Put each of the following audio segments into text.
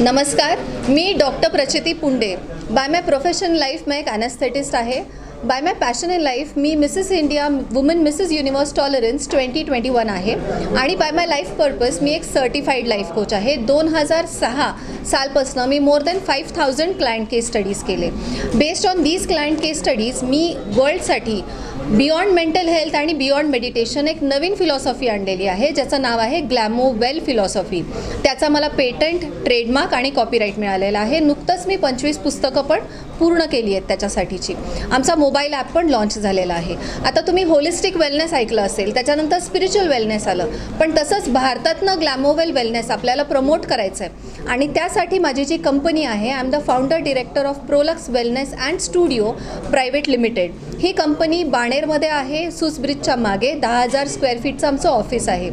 नमस्कार मी doctor Prachiti Punde. By my profession life मैं एक ॲनेस्थेटिस्ट आहे. By my passion in life me Mrs India woman Mrs universe tolerance twenty twenty one आहे. आणि by my life purpose मी एक certified life coach आहे. दोन हजार सहा सालपासनं मी more than five thousand client case studies केले. Based on these client case studies मी वर्ल्डसाठी बियॉन्ड मेंटल हेल्थ आणि बियॉन्ड मेडिटेशन एक नवीन फिलॉसॉफी आणलेली आहे ज्याचं नाव आहे ग्लॅमो वेल फिलॉसॉफी त्याचा मला पेटंट ट्रेडमार्क आणि कॉपीराईट मिळालेला आहे. नुकतंच मी पंचवीस पुस्तकं पण पूर्ण केली आहेत त्याच्यासाठीची. आमचा मोबाईल ॲप पण लॉन्च झालेला आहे. आता तुम्ही होलिस्टिक वेलनेस ऐकलं असेल त्याच्यानंतर स्पिरिच्युअल वेलनेस आलं. पण तसंच भारतातनं ग्लॅमोवेल वेलनेस आपल्याला प्रमोट करायचं आहे आणि त्यासाठी माझी जी कंपनी आहे I am the founder director of Prolux wellness and studio private limited he company बा बाणेरमध्ये आहे. सुस ब्रिजच्या मागे दहा हजार स्क्वेअर फीटचं आमचं ऑफिस आहे.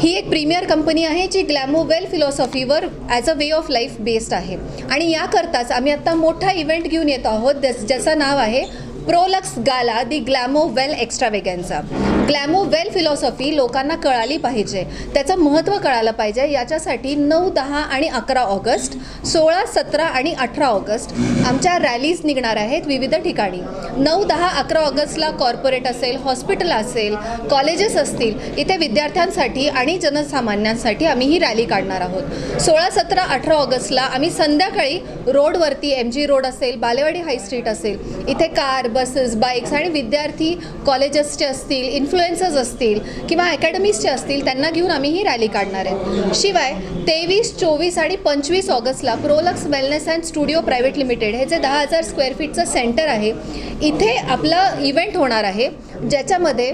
ही एक प्रीमियर कंपनी आहे जी ग्लॅमो वेल फिलॉसॉफीवर as a way of life based आहे. आणि याकरताच आम्ही आत्ता मोठा इव्हेंट घेऊन येत आहोत ज्याचं नाव आहे प्रोलक्स गाला दी ग्लॅमो वेल एक्स्ट्रावेगॅन्सा. ग्लॅमो वेल फिलॉसॉफी लोकांना कळाली पाहिजे. त्याचं महत्त्व कळालं पाहिजे. याच्यासाठी नऊ दहा आणि अकरा ऑगस्ट सोळा सतरा आणि अठरा ऑगस्ट आमच्या रॅलीज निघणार आहेत विविध ठिकाणी. नऊ दहा अकरा ऑगस्टला कॉर्पोरेट असेल हॉस्पिटल असेल कॉलेजेस असतील इथे विद्यार्थ्यांसाठी आणि जनसामान्यांसाठी आम्ही ही रॅली काढणार आहोत. सोळा सतरा अठरा ऑगस्टला आम्ही संध्याकाळी रोडवरती एम जी रोड असेल बालेवाडी हाय स्ट्रीट असेल इथे कार बसेस बाईक्स आणि विद्यार्थी कॉलेजेसचे असतील इन्फ्लुएन्सर्स असतील किंवा अकॅडमीजचे असतील त्यांना घेऊन आम्ही ही रॅली काढणार आहे. शिवाय तेवीस चोवीस आणि पंचवीस ऑगस्टला Prolux wellness and studio private limited हे जे दहा हजार स्क्वेअर फीटचं सेंटर आहे इथे आपलं इव्हेंट होणार आहे ज्याच्यामध्ये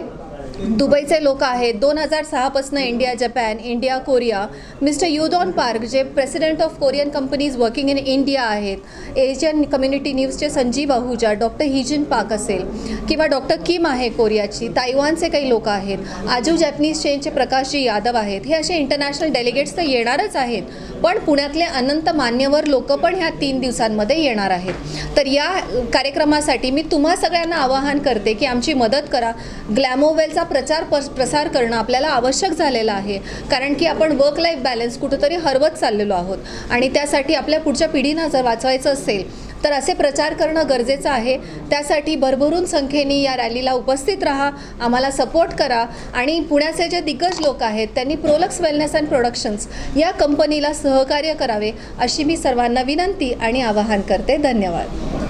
दुबईचे लोक आहेत. दोन हजार सहापासून India Japan India Korea. Mr Yudon Park जे president of Korean companies working in India आहेत. Asian community न्यूजचे Sanjeev Ahuja doctor Hijin Pak असेल किंवा डॉक्टर किम आहे कोरियाची तायवानचे काही लोक आहेत. आजू जॅपनीज चेनचे प्रकाशजी यादव आहेत. हे असे इंटरनॅशनल डेलिगेट्स तर येणारच आहेत. पण पुण्यातले अनंत मान्यवर लोक पण ह्या तीन दिवसांमध्ये येणार आहेत. तर या कार्यक्रमासाठी मी तुम्हा सगळ्यांना आवाहन करते की आमची मदत करा. ग्लॅमोवेलचा प्रचार प्रसार करणं आपल्याला आवश्यक झालेलं आहे. कारण की आपण वर्क लाईफ बॅलन्स कुठंतरी हरवत चाललेलो आहोत. आणि त्यासाठी आपल्या पुढच्या पिढींना जर वाचवायचं असेल तर असे प्रचार करणं गरजेचं आहे. त्यासाठी भरभरून संख्येने या रॅलीला उपस्थित राहा आम्हाला सपोर्ट करा. आणि पुण्याचे जे दिग्गज लोक आहेत त्यांनी प्रोलक्स वेलनेस अँड प्रोडक्शन्स या कंपनीला सहकार्य करावे अशी मी सर्वांना विनंती आणि आवाहन करते. धन्यवाद.